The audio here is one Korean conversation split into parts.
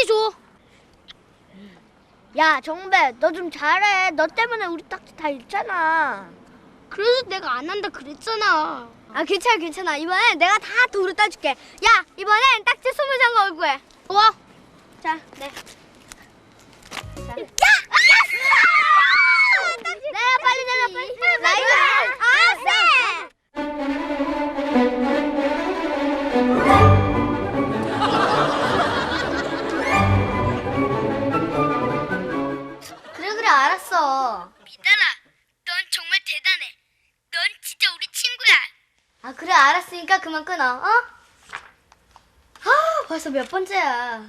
딱지 줘. 야 정배 너 좀 잘해 너 때문에 우리 딱지 다 잃잖아 그래서 내가 안 한다 그랬잖아. 아 괜찮아 괜찮아 이번엔 내가 다 도로 따줄게 야 이번엔 딱지 스무 장 걸고 해 좋아. 자, 네. 자. 야! 내가 빨리 내가 빨리. 나이스. 아, 쎄. 아 그래 알았으니까 그만 끊어. 어? 아 벌써 몇 번째야.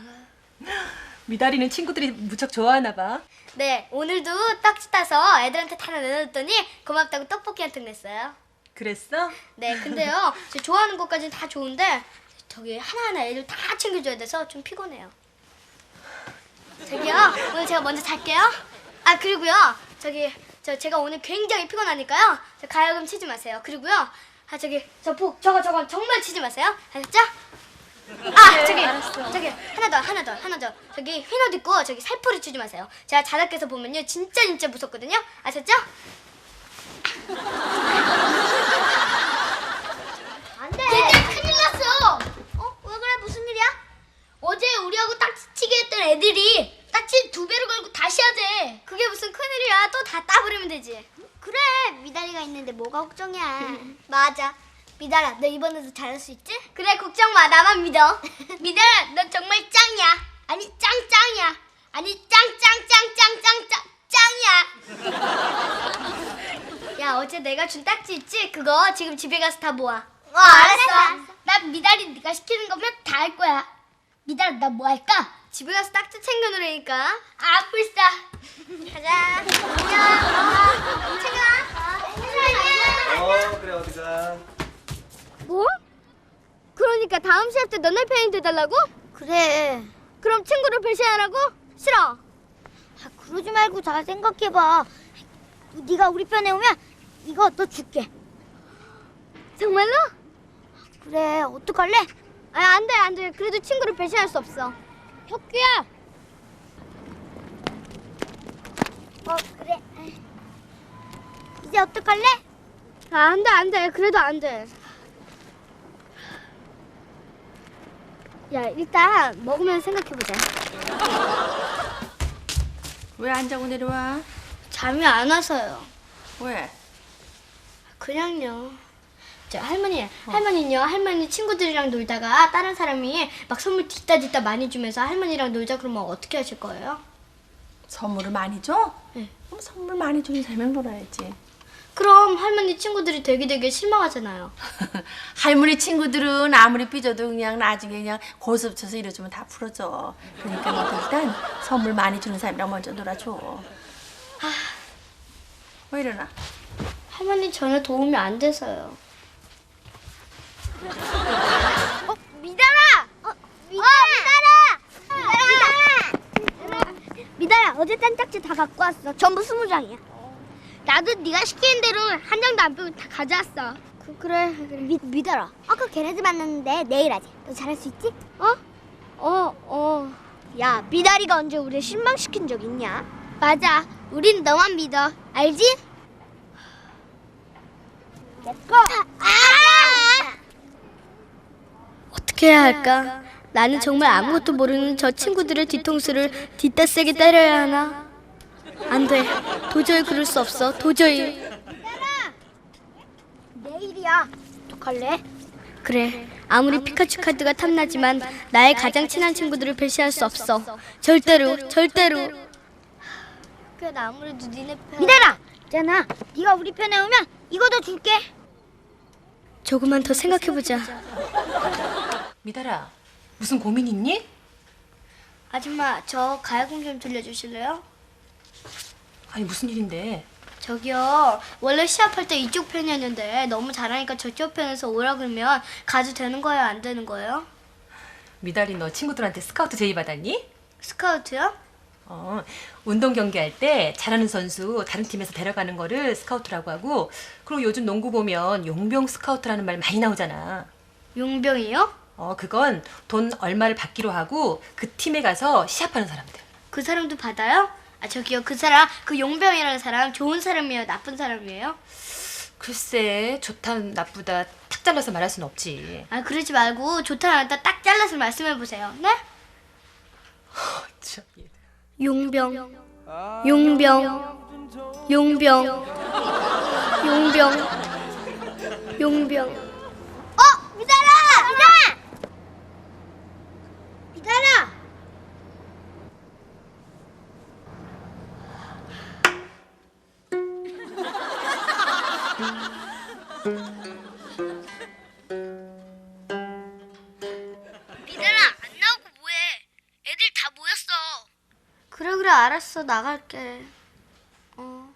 미다리는 친구들이 무척 좋아하나 봐. 네 오늘도 딱지 따서 애들한테 다 나눠줬더니 고맙다고 떡볶이 한 통 냈어요. 그랬어? 네, 근데요, 제 좋아하는 것까지는 다 좋은데 저기 하나하나 애들 다 챙겨줘야 돼서 좀 피곤해요. 저기요, 오늘 제가 먼저 잘게요. 아 그리고요, 저기 저 제가 오늘 굉장히 피곤하니까요, 저 가야금 치지 마세요. 그리고요, 아 저기 저복 저거 저거 정말 치지 마세요. 아셨죠? 아 저기 저기 하나 더 하나 더 하나 더 저기 흰옷 입고 저기 살포리 치지 마세요. 제가 자작해서 보면요 진짜 진짜 무섭거든요. 아셨죠? 안 돼. 진짜 큰일 났어. 어? 왜 그래? 무슨 일이야? 어제 우리하고 딱지 치게 했던 애들이 딱지 두 배로 걸고 다시 하재. 그게 무슨 큰일이야. 또 다 따버리면 되지. 그래, 미달이가 있는데 뭐가 걱정이야. 맞아. 미달아, 너 이번에도 잘할 수 있지? 그래, 걱정 마. 나만 믿어. 미달아, 너 정말 짱이야. 아니 짱짱이야. 아니 짱짱짱짱짱짱 짱이야. 야, 어제 내가 준 딱지 있지? 그거 지금 집에 가서 다 모아. 어, 알았어. 난 미달이 네가 시키는 거면 다 할 거야. 미달아, 나 뭐 할까? 집에 가서 딱지 챙겨 놓으니까. 아, 불싸. 가자. 안녕. 챙겨. 어 그래 어디 가 뭐? 그러니까 다음 시합 때 너네 편이 돼달라고? 그래. 그럼 친구를 배신하라고? 싫어. 아, 그러지 말고 잘 생각해봐. 네가 우리 편에 오면 이거 너 줄게. 정말로? 그래, 어떡할래? 아, 안 돼, 안 돼. 그래도 친구를 배신할 수 없어. 혁규야. 어, 그래. 이제 어떡할래? 아, 안 돼, 안 돼. 그래도 안 돼. 야, 일단 먹으면 생각해보자. 왜 안 자고 내려와? 잠이 안 와서요. 왜? 그냥요. 저 할머니, 할머니는요, 할머니 친구들이랑 놀다가 다른 사람이 막 선물 뒷다 뒷다 많이 주면서 할머니랑 놀자 그러면 어떻게 하실 거예요? 선물을 많이 줘? 네. 그럼 선물 많이 주는 사람이랑 놀아야지. 그럼 할머니 친구들이 되게 되게 실망하잖아요. 할머니 친구들은 아무리 삐져도 그냥 나중에 그냥 고스 붙여서 이러주면 다 풀어져. 그러니까 너 일단 선물 많이 주는 사람이랑 먼저 놀아줘. 왜 이러나? 할머니 전혀 도움이 안 돼서요. 어, 미달아! 어, 미달아! 미달아! 미달아, 어제 딴 딱지 다 갖고 왔어. 전부 스무 장이야. 나도 네가 시키는 대로 한 장도 안 빼고 다 가져왔어. 그, 그래, 그래. 미, 미달아. 아까 걔네들 만났는데 내일 하지. 너 잘할 수 있지? 어? 어, 어. 야, 미달이가 언제 우리 실망시킨 적 있냐? 맞아. 우린 너만 믿어. 알지? 내꺼! 아! 어떻게 해야 할까? 나는 정말 아무것도 모르는 저 친구들의 뒤통수를 뒷다 세게 때려야 하나? 안 돼. 도저히 그럴 수 없어. 도저히. 내일이야. 어떡할래? 그래. 아무리 피카츄 카드가 탐나지만 나의 가장 친한 친구들을 배신할 수 없어. 절대로, 절대로. 그래, 나 아무래도 니네 편. 미달아! 있잖아. 네가 우리 편에 오면 이거도 줄게. 조금만 더 생각해보자. 미달아, 무슨 고민 있니? 아줌마, 저 가야금 좀 들려주실래요? 아니 무슨 일인데? 저기요, 원래 시합할 때 이쪽 편이었는데 너무 잘하니까 저쪽 편에서 오라 그러면 가도 되는 거예요, 안 되는 거예요? 미달이 너 친구들한테 스카우트 제의 받았니? 스카우트요? 어, 운동 경기할 때 잘하는 선수 다른 팀에서 데려가는 거를 스카우트라고 하고 그리고 요즘 농구 보면 용병 스카우트라는 말 많이 나오잖아. 용병이요? 어, 그건 돈 얼마를 받기로 하고 그 팀에 가서 시합하는 사람들. 그 사람도 받아요? 아 저기요 그 사람 그 용병이라는 사람 좋은 사람이에요 나쁜 사람이에요? 글쎄, 좋다 나쁘다 탁 잘라서 말할 순 없지. 아 그러지 말고 좋다 나쁘다 딱 잘라서 말씀해 보세요. 네? 참, 얘. 용병, 용병, 용병, 용병, 용병. 미달아, 안 나오고 뭐해? 애들 다 모였어. 그래 그래 알았어 나갈게. 어.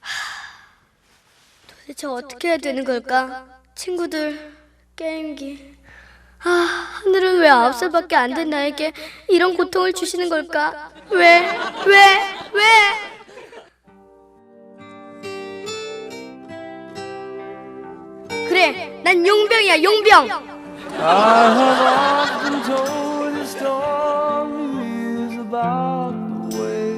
하, 도대체 어떻게 해야 되는 걸까? 친구들 게임기. 아 하늘은 왜 아홉 살밖에 안 된 나에게 이런 고통을 주시는 걸까? 왜? 왜? 왜? 그래 난 용병이야 용병. I have often told you stories about the way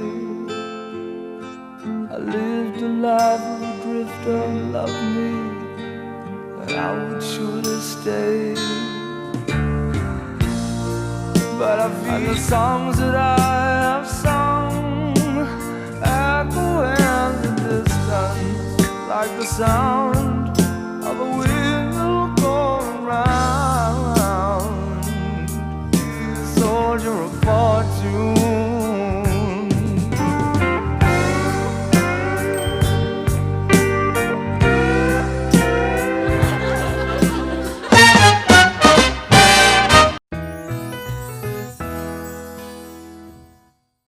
I lived a life of a drifter, love me, and I would surely stay. But I feel the songs that I have sung echo in the distance, like the sound